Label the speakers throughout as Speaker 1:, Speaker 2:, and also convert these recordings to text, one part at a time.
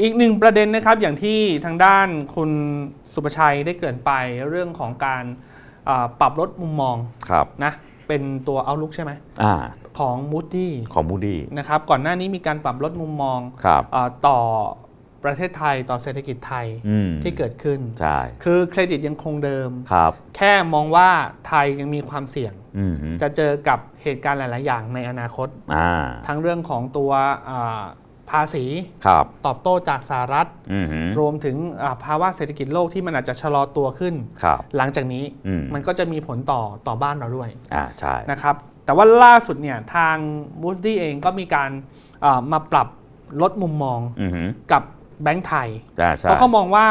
Speaker 1: อีกหนึ่งประเด็นนะครับอย่างที่ทางด้านคุณสุประชัยได้เกริ่นไปเรื่องของการอ่าปรับลดมุมมอง
Speaker 2: ครับ
Speaker 1: นะเป็นตัว Outlook ใช่ไหม
Speaker 2: อ่า
Speaker 1: ของ Moody
Speaker 2: ของมูดี้
Speaker 1: นะครับก่อนหน้านี้มีการปรับลดมุมมอง
Speaker 2: ครับ
Speaker 1: อาต่อประเทศไทยต่อเศรษฐกิจไทย
Speaker 2: อืม
Speaker 1: ที่เกิดขึ้น
Speaker 2: ใช่
Speaker 1: คือเครดิตยังคงเดิม
Speaker 2: ครับ
Speaker 1: แค่มองว่าไทยยังมีความเสี่ยง
Speaker 2: อืม
Speaker 1: จะเจอกับเหตุการณ์หลาย ๆ อย่างในอนาคต
Speaker 2: อ่า
Speaker 1: ทั้งเรื่องของตัวอ่า ภาษี
Speaker 2: ครับ
Speaker 1: ตอบโต้จากสหรัฐ
Speaker 2: อืม
Speaker 1: รวมถึงอ่าภาวะเศรษฐกิจโลกที่มันอาจจะชะลอตัวขึ้น
Speaker 2: ครับ
Speaker 1: หลังจากนี้
Speaker 2: อืม
Speaker 1: มันก็จะมีผลต่อต่อบ้านเราด้วย
Speaker 2: อ่าใช่
Speaker 1: นะครับแต่ว่าล่าสุดเนี่ยทาง Moody เองก็มีการอ่ามาปรับลดมุมมอง
Speaker 2: อืม
Speaker 1: กับแบงก์ไทย
Speaker 2: อ่าใช่
Speaker 1: เพราะเขามองว่า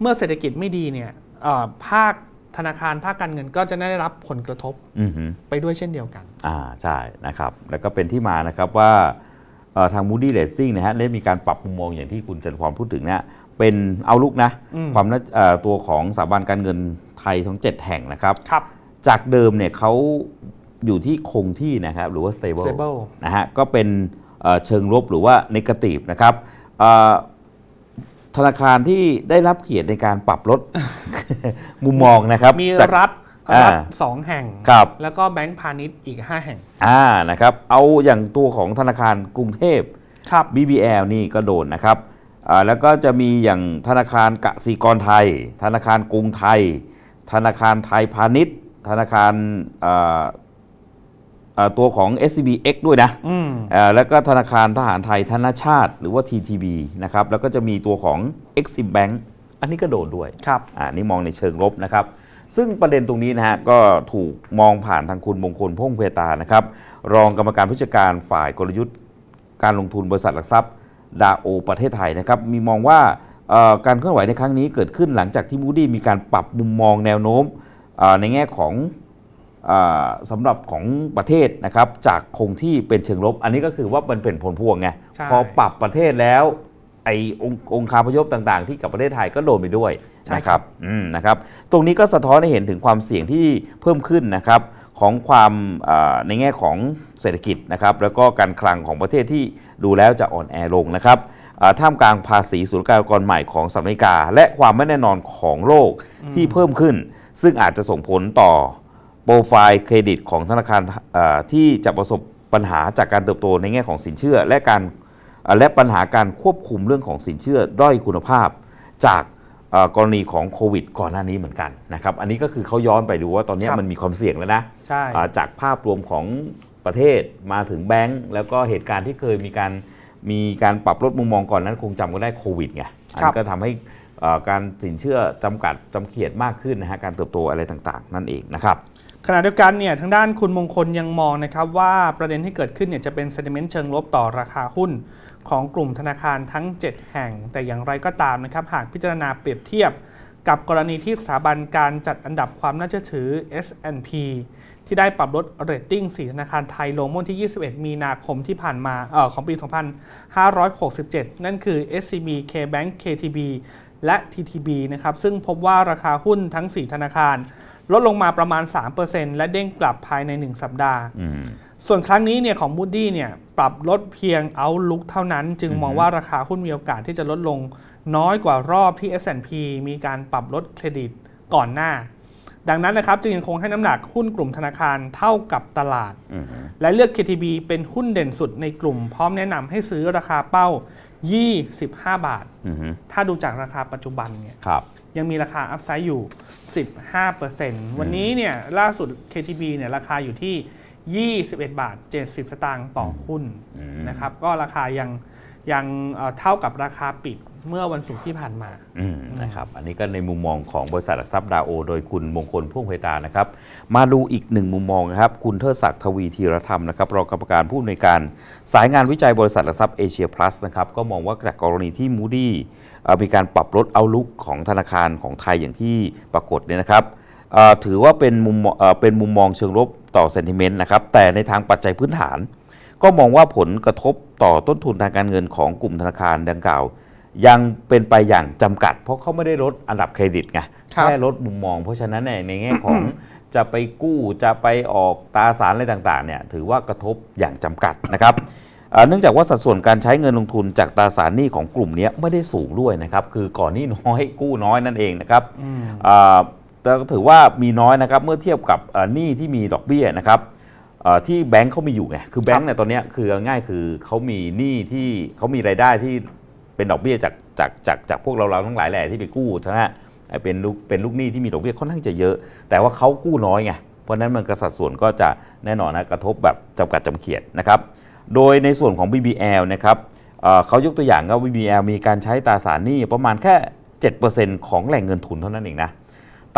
Speaker 1: เมื่อเศรษฐกิจไม่ดีเนี่ยเอ่อภาคธนาคารภาคการเงินก็จะได้รับผลกระทบ
Speaker 2: อืม
Speaker 1: ไปด้วยเช่นเดียวกัน
Speaker 2: อ่าใช่นะครับ แล้วก็เป็นที่มานะครับว่าเอ่อ ทาง Moody Rating นะฮะได้มีการปรับมุมมองอย่างที่คุณจันทร์พรพูดถึงเนี่ยเป็นเอาลุกนะ
Speaker 1: อืม
Speaker 2: ความน่าเอ่อตัวของสถาบันการเงินไทยทั้ง 7 แห่งนะครับ
Speaker 1: ครับ
Speaker 2: จากเดิมเนี่ยเขาอยู่ที่คงที่นะครับหรือว่า stable
Speaker 1: stable
Speaker 2: นะฮะก็เป็นเอ่อเชิงลบหรือว่า negative นะครับเอ่อธนาคารที่ได้รับเกียรติในการปรับลดมุมมองนะครับ
Speaker 1: มี
Speaker 2: จาก
Speaker 1: รัฐ
Speaker 2: อ่า
Speaker 1: รัฐสองแห่ง
Speaker 2: ครับ
Speaker 1: แล้วก็แบงก์พาณิชย์อีก 5 แห่ง
Speaker 2: อ่านะครับ เอาอย่างตัวของธนาคารกรุงเทพ
Speaker 1: ครับ
Speaker 2: BBL นี่ก็โดนนะครับอ่าแล้วก็จะมีอย่างธนาคารกสิกรไทย ธนาคารกรุงไทย ธนาคารไทยพาณิชย์ ธนาคารอ่าอ่าตัวของ SCBX ด้วยนะ
Speaker 1: อืม
Speaker 2: อ่าแล้วก็ธนาคารทหารไทยธนชาติ หรือว่า TTB นะครับ แล้วก็จะมีตัวของ Exim Bank อันนี้ก็โดนด้วย
Speaker 1: ครับ
Speaker 2: อ่านี่มองในเชิงลบนะครับ ซึ่งประเด็นตรงนี้นะฮะก็ถูกมองผ่านทางคุณมงคลพงษ์เพตานะครับรองกรรมการผู้จัดการฝ่ายกลยุทธ์ การลงทุนบริษัทหลักทรัพย์ดาโอประเทศไทยนะครับมีมองว่าเอ่อการเคลื่อนไหวในครั้งนี้เกิดขึ้นหลังจากที่มูดี้มีการปรับมุมมองแนวโน้มเอ่อในแง่ของเออสำหรับของประเทศนะครับจากคงที่เป็นเชิงลบ อันนี้ก็คือว่ามันเป็นผลพวงไง
Speaker 1: ใช่
Speaker 2: พอปรับประเทศแล้ว ไอ้องค์องค์คาพยพต่างๆ ที่กับประเทศไทยก็โดนไปด้วย
Speaker 1: ใช่
Speaker 2: นะค
Speaker 1: ครั
Speaker 2: รับบอืมนะครับ ตรงนี้ก็สะท้อนให้เห็นถึงความเสี่ยงที่เพิ่มขึ้นนะครับของความเอ่อในแง่ของเศรษฐกิจนะครับแล้วก็การคลังของประเทศที่ดูแล้วจะอ่อนแอลงนะครับเอ่อท่ามกลางภาษีศุลกากรใหม่ของสหรัฐอเมริกา และความไม่แน่นอนของโลกที่เพิ่มขึ้น ซึ่งอาจจะส่งผลต่อโปรไฟล์เครดิตของธนาคารเอ่อที่จะประสบปัญหาจากการเติบโตในแง่ของสินเชื่อ และการเอ่อ และปัญหาการควบคุมเรื่องของสินเชื่อด้อยคุณภาพ จากเอ่อกรณีของโควิด ก่อนหน้านี้เหมือนกันนะครับอันนี้ก็คือเขาย้อนไปดูว่าตอนนี้
Speaker 1: ครับ
Speaker 2: มันมีความเสี่ยงแล้วนะ
Speaker 1: ใช่
Speaker 2: อ่าจากภาพรวมของประเทศมาถึงแบงก์แล้วก็เหตุการณ์ที่เคยมีการมีการปรับลดมุมมองก่อนนั้นคงจำก็ได้โควิดไงอัน
Speaker 1: ครั
Speaker 2: นี้
Speaker 1: บ
Speaker 2: ก็ทำให้เอ่อการสินเชื่อจำกัดจำเขียดมากขึ้นนะฮะการเติบโตอะไรต่างๆ นั่นเองนะครับ
Speaker 1: ขณะเดียวกันเนี่ยทางด้านคุณมงคลยังมองนะครับว่าประเด็นที่เกิดขึ้นเนี่ยจะเป็นเซ n ิเมนต์เชิงลบต่อราคาหุ้น ของกลุ่มธนาคารทั้ง 7 แห่ง แต่อย่างไรก็ตามนะครับหากพิจารณาเปรียบเทียบกับกรณีที่สถาบันการจัดอันดับความน่าเชื่อถือ S&P ที่ได้ปรับลดเรตติ้ง4ธนาคารไทยลงเมื่อวันที่ 21 มีนาคมที่ผ่านมาเออของปี 2567 นั่นคือ SCB KBank KTB และ TTB นะครับ ซึ่งพบว่าราคาหุ้นทั้ง 4 ธนาคาร ลดลงมาประมาณ 3%และเด้งกลับภายใน 1 สัปดาห์
Speaker 2: อืม
Speaker 1: ส่วนครั้งนี้เนี่ยของ Moody เนี่ย ปรับลดเพียง Outlook เท่านั้น จึง
Speaker 2: อือฮึ
Speaker 1: มองว่าราคาหุ้นมีโอกาสที่จะลดลงน้อยกว่ารอบที่ S&P มีการปรับลดเครดิตก่อนหน้า ดังนั้นนะครับจึงยังคงให้น้ำหนักหุ้นกลุ่มธนาคารเท่ากับตลาด
Speaker 2: อืม
Speaker 1: และเลือก KTB เป็นหุ้นเด่นสุดในกลุ่มพร้อมแนะนำให้ซื้อราคาเป้า 25 บาท
Speaker 2: อืม
Speaker 1: ถ้าดูจากราคาปัจจุบันเนี่ย
Speaker 2: ครับ
Speaker 1: ยังมีราคาอัพไซด์อยู่ 15%วันนี้เนี่ยล่าสุด KTB เนี่ยราคาอยู่ที่ 21 บาท 70 สตางค์ต่อหุ้น
Speaker 2: อืม
Speaker 1: นะครับ ก็ราคายังยังเอ่อเท่ากับราคาปิดเมื่อวันศุกร์ที่ผ่านมา
Speaker 2: อืมนะครับ อันนี้ก็ในมุมมองของบริษัทหลักทรัพย์ดาวโอ โดยคุณมงคลพ่วงเพตานะครับ มาดูอีกหนึ่งมุมมองนะครับ คุณเทิดศักดิ์ทวีธีรธรรมนะครับรองกรรมการผู้อำนวยการ สายงานวิจัยบริษัทหลักทรัพย์เอเชียพลัสนะครับ ก็มองว่าจากกรณีที่มูดี้มีการปรับลดเอาลุกของธนาคารของไทยอย่างที่ปรากฏเนี่ยนะครับเอ่อ ถือว่าเป็นมุมมองเอ่อเป็นมุมมองเชิงลบต่อเซนติเมนต์นะครับแต่ในทางปัจจัยพื้นฐาน ก็มองว่าผลกระทบต่อต้นทุนทางการเงินของกลุ่มธนาคารดังกล่าว ยังเป็นไปอย่างจำกัด เพราะเขาไม่ได้ลดอันดับเครดิตไง
Speaker 1: ครับ
Speaker 2: แค่ลดมุมมอง เพราะฉะนั้นเนี่ยในแง่ของจะไปกู้จะไปออกตราสารอะไรต่างๆเนี่ยถือว่ากระทบอย่างจำกัดนะครับอ่าเนื่องจากว่าสัดส่วนการใช้เงินลงทุนจากตราสารหนี้ของกลุ่มเนี้ยไม่ได้สูงด้วยนะครับ คือก่อนหนี้น้อยกู้น้อยนั่นเองนะครับ
Speaker 1: อืม
Speaker 2: อ่า แต่ก็ถือว่ามีน้อยนะครับเมื่อเทียบกับหนี้ที่มีดอกเบี้ยนะครับที่แบงค์เขามีอยู่ไงคือแบงค์เนี่ยตอนนี้คือง่ายคือเขามีหนี้ที่เขามีรายได้ที่เป็นดอกเบี้ยจากจากจากจากพวกเราเราทั้งหลายแหล่ที่ไปกู้ใช่ไหมเป็นลูกเป็นลูกหนี้ที่มีดอกเบี้ยค่อนข้างจะเยอะ แต่ว่าเขากู้น้อยไงเพราะนั้นมันกระสัดส่วนก็จะแน่นอนนะกระทบแบบจำกัดจำเขียดนะครับโดยในส่วนของ BBL นะครับเเขายกตัวอย่างก็ BBL มีการใช้ตราสารหนี้ประมาณแค่ 7%ของแหล่งเงินทุนเท่านั้นเองนะ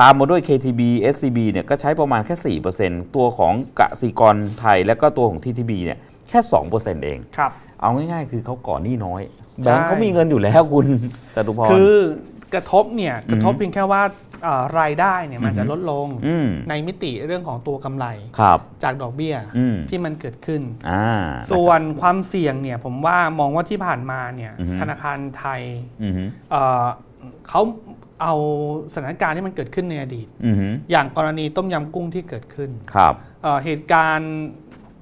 Speaker 2: ตามมาด้วย KTB SCB เนี่ยก็ใช้ประมาณแค่ 4%ตัวของกสิกรไทยและก็ตัวของ TTB เนี่ยแค่ 2%เอง
Speaker 1: ครับ
Speaker 2: เอาง่ายๆ คือเขาก่อนหนี้น้อย
Speaker 1: ใช่
Speaker 2: แบงก์เขามีเงินอยู่แล้วคุณจตุพร
Speaker 1: คือกระทบเนี่ยกระทบเพียงแค่ว่าเอ่อรายได้เนี่ยมันจะลดลง
Speaker 2: อืม
Speaker 1: ในมิติเรื่องของตัวกำไร
Speaker 2: ครับ
Speaker 1: จากดอกเบี้ย
Speaker 2: อืม
Speaker 1: ที่มันเกิดขึ้น
Speaker 2: อ่า
Speaker 1: ส่วนความเสี่ยงเนี่ยผมว่ามองว่าที่ผ่านมาเนี่ย
Speaker 2: อือฮึ
Speaker 1: ธนาคารไทย
Speaker 2: อืมฮึ
Speaker 1: เอ่อเขาเอาสถานการณ์ที่มันเกิดขึ้นในอดีต
Speaker 2: อืมฮึ
Speaker 1: อย่างกรณีต้มยำกุ้งที่เกิดขึ้น
Speaker 2: ครับ
Speaker 1: เอ่อเหตุการณ์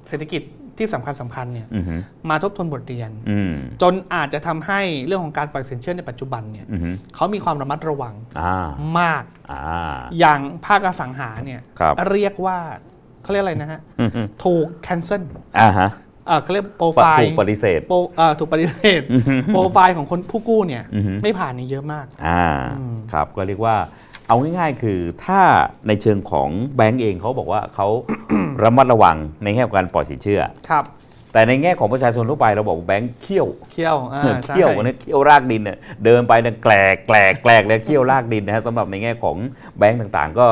Speaker 1: เศรษฐกิจที่สำคัญสำคัญเนี่ย
Speaker 2: อืมฮึ
Speaker 1: มาทบทวนบทเรียน
Speaker 2: อืม
Speaker 1: จนอาจจะทำให้เรื่องของการปล่อยสินเชื่อในปัจจุบันเนี่ย
Speaker 2: อืมฮึ
Speaker 1: เขามีความระมัดระวัง
Speaker 2: อ่ามา
Speaker 1: ก
Speaker 2: อ่า
Speaker 1: อย่างภาคอสังหาเนี่ย
Speaker 2: ครับ
Speaker 1: เรียกว่าเขาเรียกอะไรนะฮะ
Speaker 2: อืมฮึ
Speaker 1: ถูก cancel
Speaker 2: อ่าฮะ
Speaker 1: เอ่อเขาเรียกโปร
Speaker 2: ป
Speaker 1: ไฟ
Speaker 2: ถู
Speaker 1: ล์
Speaker 2: กปฏิเสธ
Speaker 1: โปรเอ่อถูกปฏิเสธโปรไฟล์ของคนผู้กู้เนี่ย
Speaker 2: อือฮึ
Speaker 1: ไม่ผ่านนี่เยอะมาก
Speaker 2: อ่า
Speaker 1: อืม
Speaker 2: ครับก็เรียกว่าเอาง่ายๆ คือถ้าในเชิงของแบงก์เองเขาบอกว่าเขาระมัดระวังในแง่ของการปล่อยสินเชื่อ
Speaker 1: ครับ
Speaker 2: แต่ในแง่ของประชาชนทั่วไปเราบอกว่าแบงก์เขี้ยว
Speaker 1: เคี่ยวอ่าใช่
Speaker 2: เขี้ยวนะเขี้ยวรากดินเนี่ยเดินไปเนี่ยแกลกแกลกแกลกแล้วเขี้ยวรากดินนะฮะสำหรับในแง่ของแบงก์ต่างๆ ก็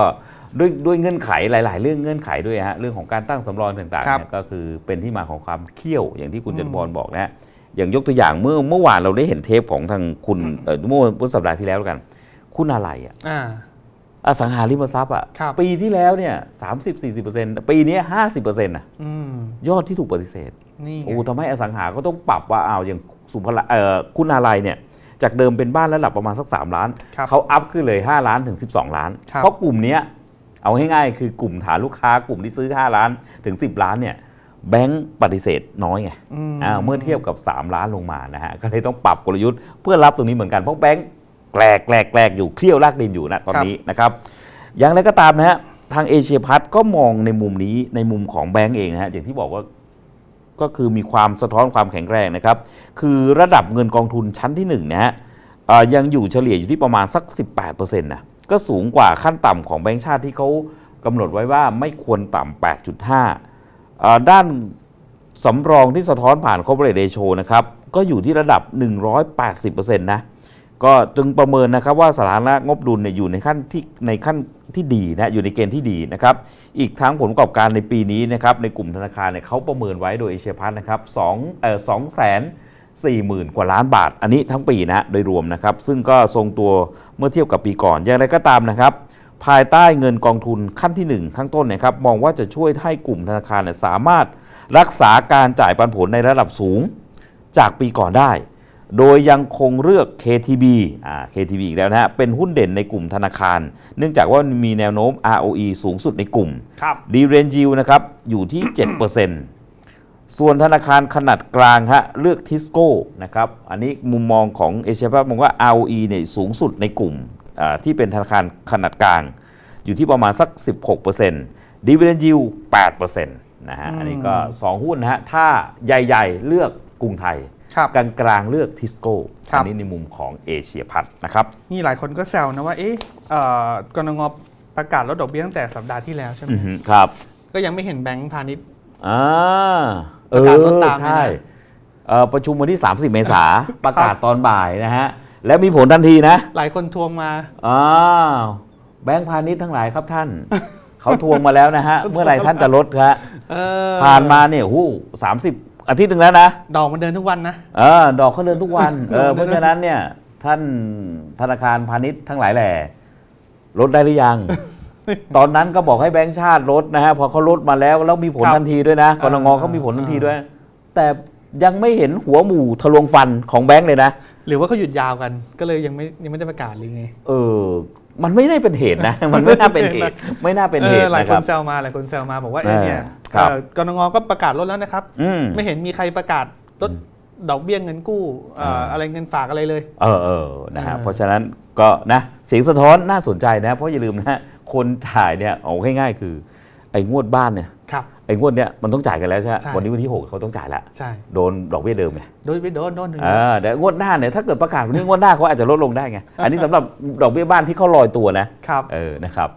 Speaker 2: ด้วยด้วยเงื่อนไขหลาย ๆ เรื่องเงื่อนไขด้วยฮะเรื่องของการตั้งสำรองต่างๆ
Speaker 1: ครับ
Speaker 2: เนี่ยก็คือเป็นที่มาของความเขี้ยวอย่างที่คุณ
Speaker 1: อืม
Speaker 2: จตุพรบอกนะฮะอย่างยกตัวอย่างเมื่อเมื่อวานเราได้เห็นเทปของทางคุณเอ่อเมื่อวันสัปดาห์ที่แล้วแล้วกัน คุณอะไรอะ
Speaker 1: อ่า
Speaker 2: อสังหาริมทรัพย์อะ
Speaker 1: ครับ
Speaker 2: ปีที่แล้วเนี่ยสามสิบสี่สิบเปอร์เซ็นต์ปีนี้ห้าสิบเปอร์เซ็นต์่ะ
Speaker 1: อืม
Speaker 2: ยอดที่ถูกปฏิเสธ
Speaker 1: นี่ไง
Speaker 2: โอ้ทำให้อสังหาก็ต้องปรับว่าเอาวอย่างสุภลัเอ่อคุณอะไรเนี่ย จากเดิมเป็นบ้านระดับประมาณสัก 3 ล้าน
Speaker 1: ครับ
Speaker 2: เขาอัพขึ้นเลย 5 ล้านถึง 12 ล้าน
Speaker 1: ครับ
Speaker 2: เพราะกลุ่มเนี้ย เอาง่ายๆ คือกลุ่มฐานลูกค้ากลุ่มที่ซื้อ 5 ล้านถึง 10 ล้านเนี่ยแบงก์ปฏิเสธน้อยไง
Speaker 1: ม
Speaker 2: อ้าวเมื่อเทียบกับ 3 ล้านลงมานะฮะก็เลยต้องปรับกลยุทธ์เพื่อรับตรงนี้เหมือนกันเพราะแบงก์แกลกแกลกแกลกอยู่เคลี้ยวลากดินอยู่นะตอนนี้นะครับอย่างไรก็ตามนะฮะทางเอเชียพัฒก็มองในมุมนี้ในมุมของแบงก์เองนะฮะอย่างที่บอกว่าก็คือมีความสะท้อนความแข็งแรงนะครับ คือระดับเงินกองทุนชั้นที่1นะฮะเอ่อยังอยู่เฉลี่ยอยู่ที่ประมาณสัก 18%นะ ก็สูงกว่าขั้นต่ำของแบงก์ชาติที่เขากำหนดไว้ว่าไม่ควรต่ำ 8.5อ่อด้านสำรองที่สะท้อนผ่าน corporate ratio นะครับก็อยู่ที่ระดับ 180%นะก็จึงประเมินนะครับว่าสถานะงบดุลเนี่ยอยู่ในขั้นที่ในขั้นที่ดีนะอยู่ในเกณฑ์ที่ดีนะครับอีกทั้งผลประกอบการในปีนี้นะครับในกลุ่มธนาคารเนี่ยเขาประเมินไว้โดยเอเชียพัฒนะครับสองเอ่อสองแสน สี่หมื่นกว่าล้านบาท อันนี้ทั้งปีนะฮะโดยรวมนะครับ ซึ่งก็ทรงตัวเมื่อเทียบกับปีก่อน อย่างไรก็ตามนะครับ ภายใต้เงินกองทุนขั้นที่ 1 ข้างต้นเนะครับ มองว่าจะช่วยให้กลุ่มธนาคารเนี่ยสามารถรักษาการจ่ายปันผลในระดับสูงจากปีก่อนได้ โดยยังคงเลือก KTB อ่า KTB อีกแล้วนะฮะ เป็นหุ้นเด่นในกลุ่มธนาคาร เนื่องจากว่ามีแนวโน้ม ROE สูงสุดในกลุ่ม
Speaker 1: ครับ
Speaker 2: ดีเรนจิวนะครับ อยู่ที่ 7% ส่วนธนาคารขนาดกลางฮะเลือกทิสโก้นะครับอันนี้มุมมองของเอเชียพัฒมองว่า ROE เนี่ยสูงสุดในกลุ่มอ่าที่เป็นธนาคารขนาดกลาง อยู่ที่ประมาณสัก 16%ดีเวเนจิว8%นะฮะ
Speaker 1: อืม
Speaker 2: อันนี้ก็ 2 หุ้นนะฮะถ้าใหญ่ๆ เลือกกรุงไทย
Speaker 1: ครับ
Speaker 2: กลางกลางๆเลือกทิสโก้
Speaker 1: ครั
Speaker 2: อั
Speaker 1: บ
Speaker 2: นี้ในมุมของเอเชียพัฒนะครับ
Speaker 1: นี่หลายคนก็แซวนะว่าเอ๊ะเอ่อกรงงประกาศลดดอกเบี้ยตั้งแต่สัปดาห์ที่แล้วใช่ไหม
Speaker 2: อือฮึครับ
Speaker 1: ก็ยังไม่เห็นแบงก์พาณิชย์
Speaker 2: อ่าเอ
Speaker 1: ประกาศลด
Speaker 2: อ
Speaker 1: ตามเลยนะ
Speaker 2: ใช่เอ่อประชุมวันที่ 30 เมษาประกาศตอนบ่ายนะฮะ แล้วมีผลทันทีนะ
Speaker 1: หลายคนทวงมา
Speaker 2: อ้าวแบงค์พาณิชย์ทั้งหลายครับท่าน เขาทวงมาแล้วนะฮะ เมื่อไหร่ท่านจะลดครับ
Speaker 1: เออ
Speaker 2: ผ่านมาเนี่ยหูสามสิบอาทิตย์หนึ่งแล้วนะ
Speaker 1: ดอกมันเดินทุกวันนะ
Speaker 2: เออดอกเขาเดินทุกวันเออ
Speaker 1: ดอกเดิน
Speaker 2: เพราะฉะนั้นเนี่ย ท่านธนาคารพาณิชย์ทั้งหลายแหล่ลดได้หรือยัง ตอนนั้นก็บอกให้แบงค์ชาติลดนะฮะพอเขาลดมาแล้วแล้วมีผล
Speaker 1: ครับ
Speaker 2: ทันทีด้วยนะกรงงเขามีผลทันทีด้วย แต่ยังไม่เห็นหัวหมู่ทะลวงฟันของแบงค์เลยนะ
Speaker 1: หรือว่าเขาหยุดยาวกันก็เลยยังไม่ยังไม่ได้ประกาศหรือไง
Speaker 2: เออ มันไม่ได้เป็นเหตุนะ มันไม่น่าเป็นเหตุไม่น่าเป็นเหตุ
Speaker 1: ออหลาย
Speaker 2: นะ
Speaker 1: ค
Speaker 2: ครั
Speaker 1: น
Speaker 2: บ
Speaker 1: แซวมาหลายคนแซวมาบอกว่าเออเนี่ย
Speaker 2: ครับ
Speaker 1: เอ่อกรงงก็ประกาศลดแล้วนะครับ
Speaker 2: อืม
Speaker 1: ไม่เห็นมีใครประกาศลดดอกเบี้ยเงินกู้เอ่อ
Speaker 2: อ่า
Speaker 1: อะไรเงินฝากอะไรเลย
Speaker 2: เออเออนะฮะ
Speaker 1: เออ
Speaker 2: เพราะฉะนั้นก็นะเสียงสะท้อนน่าสนใจนะ เพราะอย่าลืมนะฮะ คนถ่ายเนี่ยเอาง่ายๆ คือไอ้งวดบ้านเนี่ย
Speaker 1: ครับ
Speaker 2: ไอ้งวดเนี่ยมันต้องจ่ายกันแล้วใช่ไหม
Speaker 1: ใช่
Speaker 2: วันนี้วันที่หกเขาต้องจ่ายแล้ว
Speaker 1: ใช่
Speaker 2: โดนดอกเบี้ยเดิมไง
Speaker 1: โดยไปโดนโดนถึง
Speaker 2: เออแต่งวดหน้าเนี่ยถ้าเกิดประกาศวันนี้งวดหน้าเขาอาจจะลดลงได้ไง อันนี้สำหรับดอกเบี้ยบ้านที่เขาลอยตัวนะครับ เออนะครับ